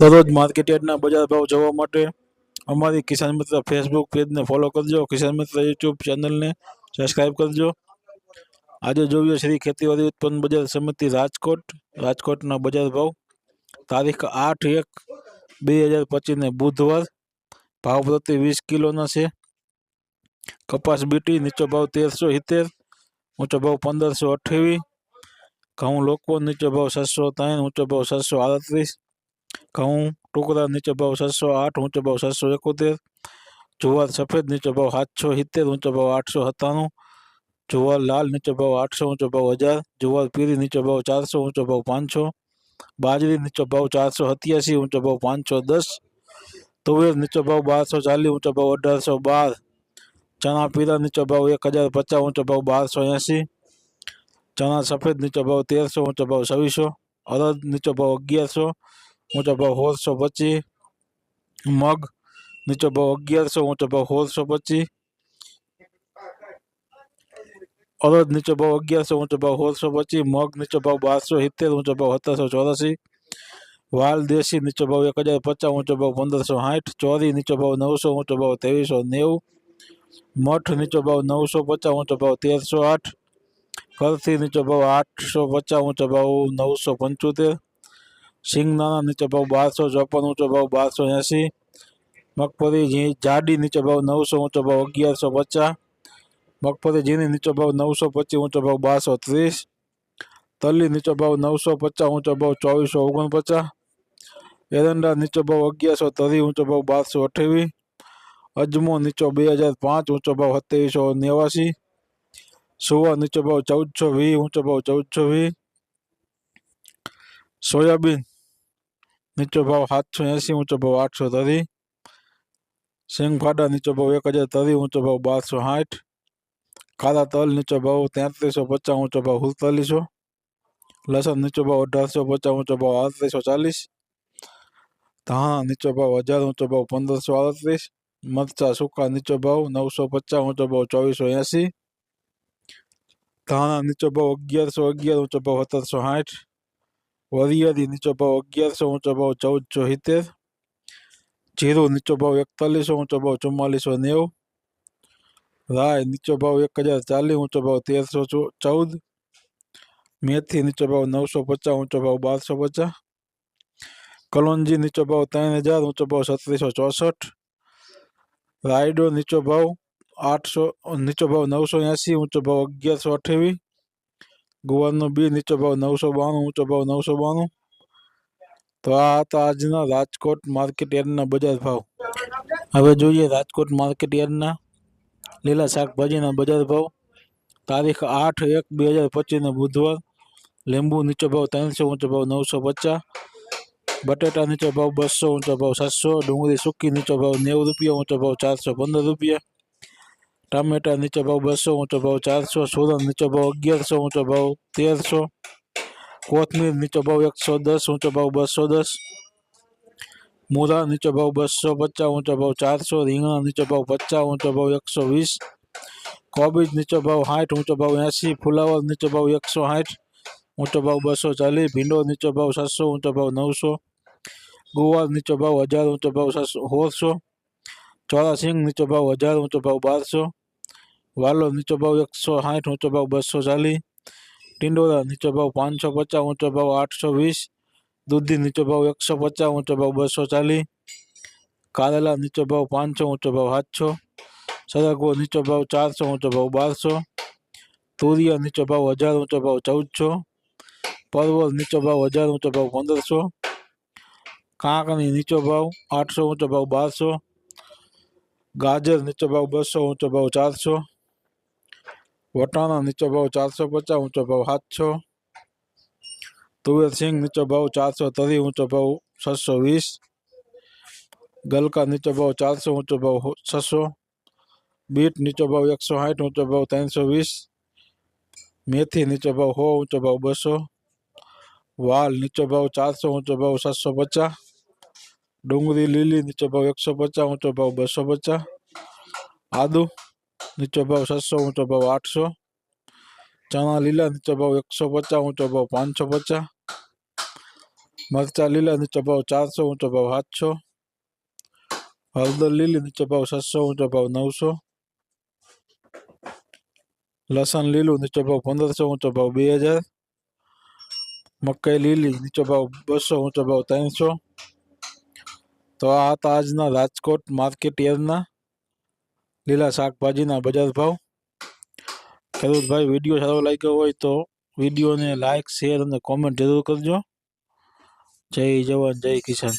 દરરોજ માર્કેટ યાર્ડના બજાર ભાવ જોવા માટે અમારી કિસાન મિત્ર ફેસબુક પેજને ફોલો કરજો. કિસાન મિત્ર યુટ્યુબ ચેનલને સબસ્ક્રાઈબ કરજો. આજે જોઈએ શ્રી ખેતીવાડી ઉત્પન્ન બજાર સમિતિ રાજકોટ. રાજકોટના બજાર ભાવ તારીખ આઠ એક બે હજાર પચીસને બુધવાર. ભાવ પ્રતિ વીસ કિલોના છે. કપાસ બીટી, નીચો ભાવ તેરસો સિત્તેર, ઊંચો ભાવ પંદરસો અઠ્યાવીસ, ઘઉં લોકો નીચો ભાવ છસો ત્રણ, ઊંચો ભાવ છસો આડત્રીસ ઘઉં, ટુકડા, નીચો ભાવ સાતસો આઠ, ઊંચો ભાવ સાતસો એકોતેર, જુવાર સફેદ, નીચો ભાવ સાતસો સિત્તેર, ઊંચો ભાવ આઠસો સત્તાણું, જુવાર લાલ, નીચો ભાવ આઠસો, ઊંચો ભાવ હજાર, જુવાર પીરી નીચો ભાવ ચારસો, ઊંચો ભાવ પાંચસો, બાજરી, નીચો ભાવ ચારસો સત્યાસી, ઊંચો ભાવ પાંચસો દસ, તુવેર, નીચો ભાવ બારસો ચાલીસ, ઊંચો ભાવ અઢારસો બાર, ચણા પીળા, નીચો ભાવ એક હજાર પચાસ, ઊંચો ભાવ બારસો એંસી, ચણા સફેદ, નીચો ભાવ તેરસો, ઊંચો ભાવ છવ્વીસો અરદ નીચો ભાવ અગિયારસો ઊંચો ભાવ સોળસો પચીસ, મગ નીચો ભાવ અગિયારસો, ઊંચો ભાવ સોળસો પચીસ, અડદ નીચો ભાવ અગિયારસો, ઊંચો ભાવ સોળસો પચીસ, મગ નીચો ભાવ બારસો સિત્તેર, ઊંચો ભાવ સત્તરસો ચોરાસી, વાલ દેશી નીચો ભાવ એક હજાર પચાસ, ઊંચો ભાવ પંદરસો સાઠ, ચોરી નીચો ભાવ નવસો, ઊંચો ભાવ ત્રેવીસો નેવું, મઠ નીચો ભાવ નવસો પચાસ, ઊંચો ભાવ તેરસો આઠ કરથી નીચો ભાવ આઠસો પચાસ, ઊંચો ભાવ નવસો પંચોતેર સિંગદાણા નીચો ભાવ બારસો ચોપન ઊંચો ભાવ બારસો એંસી મગફળી જાડી નીચો ભાવ નવસો, ઊંચો ભાવ અગિયારસો પચાસ, મગફળી ઝીણી નીચો ભાવ નવસો પચીસ, ઊંચો ભાવ બારસો ત્રીસ તલી નીચો ભાવ નવસો પચાસ, ઊંચો ભાવ ચોવીસો ઓગણપચાસ, એરંડા નીચો ભાવ અગિયારસો ત્રીસ, ઊંચો ભાવ બારસો અઠ્યાવીસ, અજમો નીચો બે હજાર પાંચ, ઊંચો ભાવ સત્યાવીસો નેવાસી સુવા નીચો ભાવ ચૌદસો વીસ, ઊંચો ભાવ ચૌદસો વીસ સોયાબીન, નીચો ભાવ સાતસો એંસી, ઊંચો ભાવ આઠસો તરી સિંગફાડા નીચો ભાવ એક હજાર તરી ઊંચો ભાવ બારસો સાઠ. કાળા તલ, નીચો ભાવ તેત્રીસો પચાસ, ઊંચો ભાવ સુડતાલીસો. લસણ, નીચો ભાવ અઢારસો પચાસ, ઊંચો ભાવ આડત્રીસો ચાલીસ. ધાણા, નીચો ભાવ હજાર, ઊંચો ભાવ પંદરસો આડત્રીસ. મરચા, સૂકા, નીચો ભાવ નવસો પચાસ, ઊંચો ભાવ ચોવીસો એંસી. ધાણા, નીચો ભાવ અગિયારસો અગિયાર, ઊંચો ભાવ સત્તરસો સાઠ. વરિયાળી નીચો ભાવ અગિયારસો, ઊંચો ભાવ ચૌદસો સિત્તેર. જીરું નીચો ભાવ એકતાલીસો, ઊંચો ભાવ ચુમ્માલીસો નેવું. રાય નીચો ભાવ એક હજાર ચાલીસ, ઊંચો ભાવ તેરસો ચૌદ. મેથી નીચો ભાવ નવસો પચાસ, ઊંચો ભાવ બારસો પચાસ. કલોંજી નીચો ભાવ ત્રણ હજાર, ઊંચો ભાવ છત્રીસો ચોસઠ. રાયડો નીચો ભાવ આઠસો, નીચો ભાવ નવસો એંસી, ઊંચો ભાવ અગિયારસો અઠ્યાવીસ. ગુવારનો બી નીચો ભાવ નવસો બાણું, ઊંચો ભાવ નવસો બાણું. તો આ હતા આજના રાજકોટ માર્કેટ યાર્ડના બજાર ભાવ. હવે જોઈએ રાજકોટ માર્કેટ યાર્ડના લીલા શાકભાજીના બજાર ભાવ. તારીખ આઠ એક બે હજાર પચીસને બુધવાર. લીંબુ નીચો ભાવ ત્રણસો, ઊંચો ભાવ નવસો પચાસ. બટેટા નીચો ભાવ બસો, ઊંચો ભાવ સાતસો. ડુંગળી સૂકી નીચો ભાવ નેવું રૂપિયા, ઊંચો ભાવ ચારસો પંદર રૂપિયા. ટામેટા નીચો ભાવ બસો, ઊંચો ભાવ ચારસો સુરણ નીચો ભાવ અગિયારસો, ઊંચો ભાવ તેરસો, કોથમીર નીચો ભાવ એકસો દસ, ઊંચો ભાવ બસો દસ મૂળા નીચો ભાવ બસો પચાસ, ઊંચો ભાવ ચારસો, રીંગણા નીચો ભાવ પચાસ, ઊંચો ભાવ એકસો વીસ, કોબીજ નીચો ભાવ સાઠ, ઊંચો ભાવ એંસી, ફુલાવર નીચો ભાવ એકસો સાઠ, ઊંચો ભાવ બસો ચાલીસ, ભીંડો નીચો ભાવ સાતસો, ઊંચો ભાવ નવસો, ગુવાર નીચો ભાવ હજાર, ઊંચો ભાવ સાતસો સોળસો ચોરાસિંગ, નીચો ભાવ હજાર, ઊંચો ભાવ બારસો. વાલો નીચો ભાવ એકસો સાઠ, ઊંચો ભાવ બસો ચાલીસ. ટિંડોરા, નીચો ભાવ પાંચસો પચાસ, ઊંચો ભાવ આઠસો વીસ. દૂધી, નીચો ભાવ એકસો પચાસ, ઊંચો ભાવ બસો ચાલીસ. કારેલા, નીચો ભાવ પાંચસો, ઊંચો ભાવ સાતસો. સરગવો નીચો ભાવ ચારસો, ઊંચો ભાવ બારસો. તુરિયા, નીચો ભાવ હજાર, ઊંચો ભાવ ચૌદસો. પરવળ નીચો ભાવ હજાર, ઊંચો ભાવ પંદરસો. કાંકની નીચો ભાવ આઠસો, ઊંચો ભાવ બારસો. ગાજર નીચો ભાવ બસો, ઊંચો ભાવ ચારસો. વટાણા નીચો ભાવ ચારસો પચાસ, ઊંચો ભાવ સાતસો. તુવેર સિંગ નીચો ભાવ ચારસો, તરી ઊંચો ભાવ છસો વીસ. ગલકા નીચો ભાવ ચારસો, ઊંચો ભાવ છસો. બીટ નીચો ભાવ એકસો સાઠ, ઊંચો ભાવ ત્રણસો વીસ. મેથી નીચો ભાવ સો, ઊંચો ભાવ બસો. વાલ નીચો ભાવ ચારસો, ઊંચો ભાવ સાતસો પચાસ. ડુંગળી, લીલી, નીચો ભાવ એકસો પચાસ, ઊંચો ભાવ બસો પચાસ. આદુ, નીચો ભાવ સાતસો ઊંચો ભાવ આઠસો. ચણા લીલા, નીચો ભાવ એકસો પચાસ, ઊંચો ભાવ પાંચસો પચાસ. મરચા લીલા, નીચો ભાવ ચારસો, ઊંચો ભાવ સાતસો. હળદર લીલી, નીચો ભાવ સાતસો ઊંચો ભાવ નવસો. લસણ લીલું, નીચો ભાવ પંદરસો, ઊંચો ભાવ બે હજાર. મકાઈ લીલી, નીચો ભાવ બસો, ઊંચો ભાવ ત્રણસો. તો આ હતા આજના રાજકોટ માર્કેટ યાર્ડના લીલા શાકભાજીના બજાર ભાવ. ખેડૂતભાઈ, વીડિયો સારો લાગ્યો હોય તો વિડીયોને લાઇક શેર અને કોમેન્ટ જરૂર કરજો. જય જવાન, જય કિસાન.